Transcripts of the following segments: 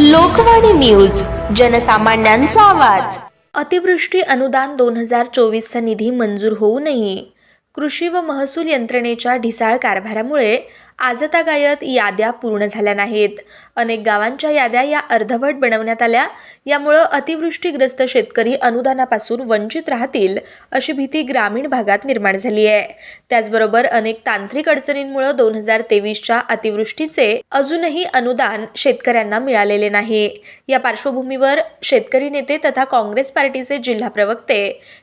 Lokvani news जनसामान्यांचा आवाज. अतिवृष्टी अनुदान दोन हजार चोवीसचा निधी मंजूर होऊनही कृषी व महसूल यंत्रणेच्या ढिसाळ कारभारामुळे आजतागायत याद्या पूर्ण झाल्या नाहीत. अनेक गावांच्या याद्या या अर्धवट बनवण्यात आल्या. यामुळं अतिवृष्टीग्रस्त शेतकरी अनुदानापासून वंचित राहतील अशी भीती ग्रामीण भागात निर्माण झाली आहे. त्याचबरोबर अनेक तांत्रिक अडचणींमुळे दोन हजार तेवीसच्या अतिवृष्टीचे अजूनही अनुदान शेतकऱ्यांना मिळालेले नाही. या पार्श्वभूमीवर शेतकरी नेते तथा काँग्रेस पार्टीचे जिल्हा प्रवक्ते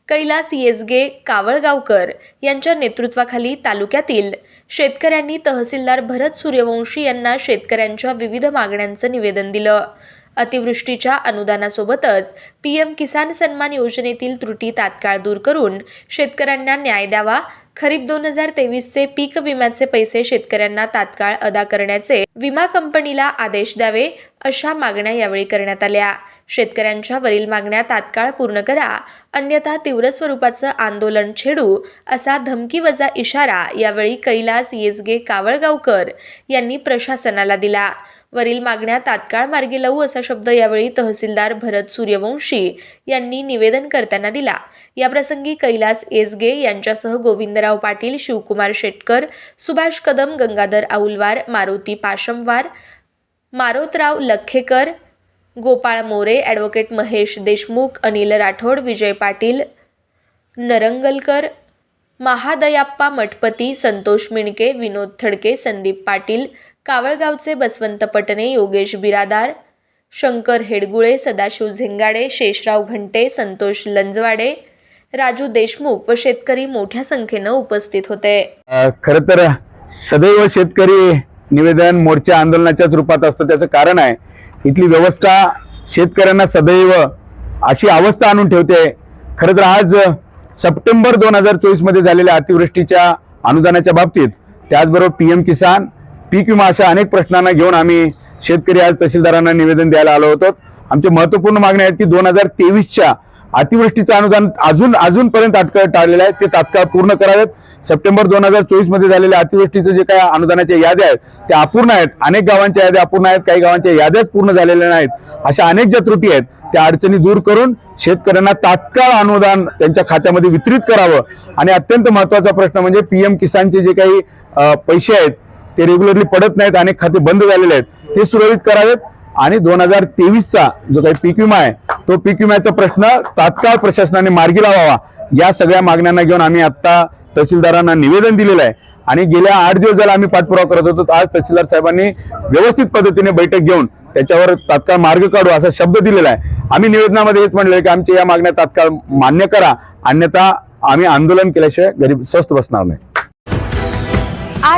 कैलास येसगे कावळगावकर यांच्या नेतृत्वाखाली तालुक्यातील शेतकऱ्यांनी तहसील तहसीलदार भरत सूर्यवंशी यांना शेतकऱ्यांच्या विविध मागण्यांचं निवेदन दिलं. अतिवृष्टीच्या अनुदानासोबतच पीएम किसान सन्मान योजनेतील त्रुटी तात्काळ दूर करून शेतकऱ्यांना न्याय द्यावा. खरीप दोन हजार तेवीसचे पीक विम्याचे पैसे शेतकऱ्यांना तात्काळ अदा करण्याचे विमा कंपनीला आदेश द्यावे अशा मागण्या यावेळी करण्यात आल्या. शेतकऱ्यांच्या वरील मागण्या तात्काळ पूर्ण करा अन्यथा तीव्र स्वरूपाचं आंदोलन छेडू असा धमकीवजा इशारा यावेळी कैलास येसगे कावळगावकर यांनी प्रशासनाला दिला. वरील मागण्या तात्काळ मार्गी लावू असा शब्द यावेळी तहसीलदार भरत सूर्यवंशी यांनी निवेदन करताना दिला. याप्रसंगी कैलास एसगे यांच्यासह गोविंदराव पाटील शिवकुमार शेटकर सुभाष कदम गंगाधर आऊलवार मारुती पाशमवार मारोतराव लखेकर गोपाळ मोरे ॲडव्होकेट महेश देशमुख अनिल राठोड विजय पाटील नरंगलकर महादयाप्पा मठपती संतोष मिणके विनोद थडके संदीप पाटील कावळगावचे बसवंत पटणे योगेश बिरादार शंकर हेडगुळे सदाशिव झेंगाडे शेषराव घंटे संतोष लंजवाडे राजू देशमुख व शेतकरी मोठ्या संख्येनं उपस्थित होते. खर खरं तर सदैव शेतकरी निवेदन मोर्चा आंदोलनाच्याच रूपात असतं त्याचं कारण आहे. इथली व्यवस्था शेतकऱ्यांना सदैव अशी अवस्था आणून ठेवते. खरं तर आज सप्टेंबर दोन हजार चोवीसमध्ये झालेल्या अतिवृष्टीच्या अनुदानाच्या बाबतीत त्याचबरोबर पी एम किसान पीक विमा अशा अनेक प्रश्नांना घेऊन आम्ही शेतकरी आज तहसीलदारांना निवेदन द्यायला आलो होतो. आमचे महत्त्वपूर्ण मागणी आहेत की दोन हजार तेवीसच्या अतिवृष्टीचं अनुदान अजून अजूनपर्यंत तात्काळ टाळलेलं आहे. ते तात्काळ पूर्ण करावेत. सप्टेंबर दोन हजार चोवीसमध्ये झालेल्या अतिवृष्टीचं जे काय अनुदानाच्या याद्या आहेत त्या अपूर्ण आहेत. अनेक गावांच्या याद्या अपूर्ण आहेत काही गावांच्या याद्याच पूर्ण झालेल्या नाहीत. अशा अनेक ज्या त्रुटी आहेत त्या अडचणी दूर करून शेतकऱ्यांना तात्काळ अनुदान त्यांच्या खात्यामध्ये वितरित करावं. आणि अत्यंत महत्त्वाचा प्रश्न म्हणजे पीएम किसानचे जे काही पैसे आहेत ते रेग्युलरली पडत नाहीत अनेक खाते बंद झालेले आहेत. ते सुरळीत करावेत. आणि दोन हजार तेवीसचा जो काही पीक विमा आहे तो पीक विम्याचा प्रश्न तात्काळ प्रशासनाने मार्गी लावावा. या सगळ्या मागण्यांना घेऊन आम्ही आता तहसीलदारांना निवेदन दिलेलं आहे. आणि गेल्या आठ दिवस झाला आम्ही पाठपुरावा करत होतो. आज तहसीलदार साहेबांनी व्यवस्थित पद्धतीने बैठक घेऊन त्याच्यावर तात्काळ मार्ग काढू असा शब्द दिलेला आहे. आम्ही निवेदनामध्ये हेच म्हणले की आमच्या या मागण्या तात्काळ मान्य करा. अन्यथा आम्ही आंदोलन केल्याशिवाय गरीब स्वस्त बसणार नाही.